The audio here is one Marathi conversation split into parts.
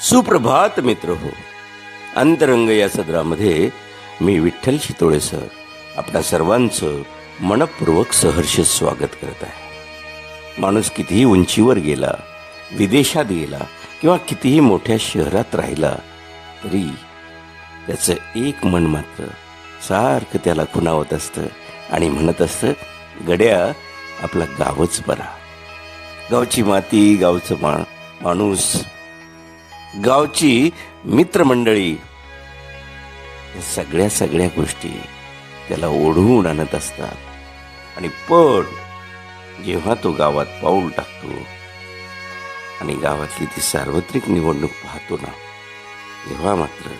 सुप्रभात मित्र हो. अंतरंग या सदरामध्ये मी विठ्ठल शितोळे सर आपल्या सर्वांचं मनपूर्वक सहर्ष स्वागत करत आहे. माणूस कितीही उंचीवर गेला विदेशात गेला किंवा कितीही मोठ्या शहरात राहिला तरी त्याचं एक मन मात्र सारखं त्याला खुणावत असतं आणि म्हणत असतं गड्या आपला गावच बरा. गावची माती गावचं मा माणूस गावची मित्रमंडळी. या सगळ्या सगळ्या गोष्टी त्याला ओढवून आणत असतात. आणि पण जेव्हा तो गावात पाऊल टाकतो आणि गावातली ती सार्वत्रिक निवडणूक पाहतो ना तेव्हा मात्र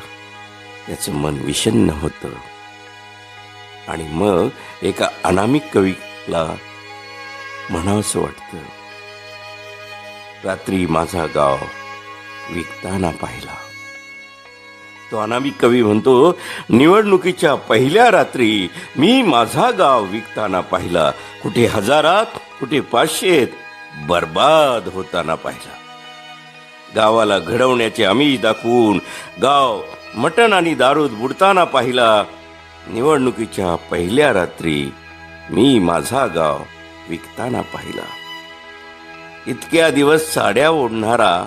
त्याचं मन विषन्न होतं. आणि मग एका अनामिक कवीला म्हणावंसं वाटतं रात्री माझा गाव विकताना पाहिला. तो अनामिक कवी म्हणतो निवडणुकीच्या पहिल्या रात्री मी माझा गाव विकताना पाहिला. कुठे हजारात कुठे पाचशेत बर्बाद होताना पाहिला. गावाला घडवण्याचे आमिष दाखवून गाव मटण आणि दारूद बुडताना पाहिला. निवडणुकीच्या पहिल्या रात्री मी माझा गाव विकताना पाहिला. इतक्या दिवस साड्या ओढणारा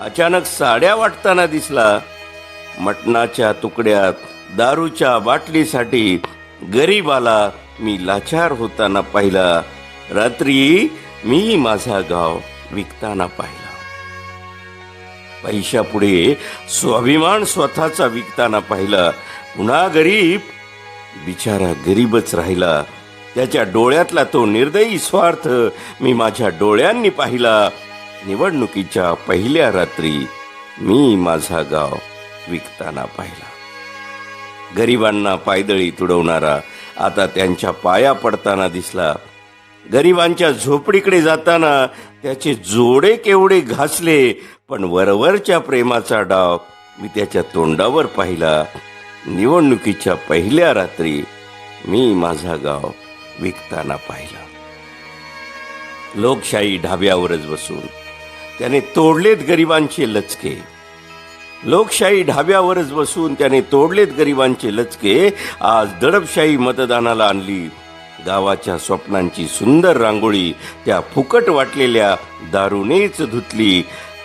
अचानक साड्या वाटताना दिसला. मटणाच्या तुकड्यात दारूच्या बाटलीसाठी गरीबाला मी लाचार होताना पाहिला. रात्री मी माझा गाव विकताना पाहिला. पैशापुढे स्वाभिमान स्वतःचा विकताना पाहिला. पुन्हा गरीब बिचारा गरीबच राहिला. त्याच्या डोळ्यातला तो निर्दयी स्वार्थ मी माझ्या डोळ्यांनी पाहिला. निवडणुकीच्या पहिल्या रात्री मी माझा गाव विकताना पाहिला. गरिबांना पायदळी तुडवणारा आता त्यांच्या पाया पडताना दिसला. गरिबांच्या झोपडीकडे जाताना त्याचे जोडे केवढे घासले पण वरवरच्या प्रेमाचा डाव मी त्याच्या तोंडावर पाहिला. निवडणुकीच्या पहिल्या रात्री मी माझा गाव विकताना पाहिला. लोकशाही ढाब्यावरच बसून त्याने तोडलेत गरिबांचे लचके. लोकशाही ढाब्यावरच बसून त्याने तोडलेत गरिबांचे लचके आज दडपशाही मतदानाला आणली. गावाच्या स्वप्नांची सुंदर रांगोळी त्या फुकट वाटलेल्या दारूनेच धुतली.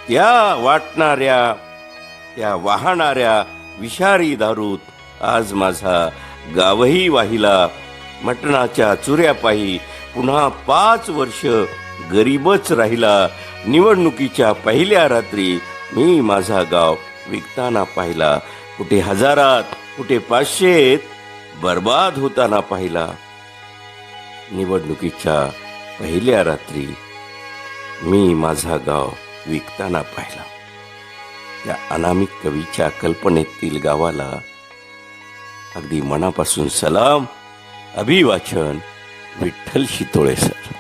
त्या वाटणाऱ्या त्या वाहणाऱ्या विषारी दारूत आज माझा गावही वाहिला. मटणाच्या चुऱ्यापायी पुन्हा पाच वर्ष गरीबच राहिला. निवडणुकीच्या पहिल्या रात्री मी माझा गाव विकताना पाहिला. कुठे हजारात कुठे पाचशेत बर्बाद होताना पाहिला. निवडणुकीच्या पहिल्या रात्री मी माझा गाव विकताना पाहिला. त्या अनामिक कवीच्या कल्पनेतील गावाला अगदी मनापासून सलाम अभिवाचन विठ्ठल शितोळे सर.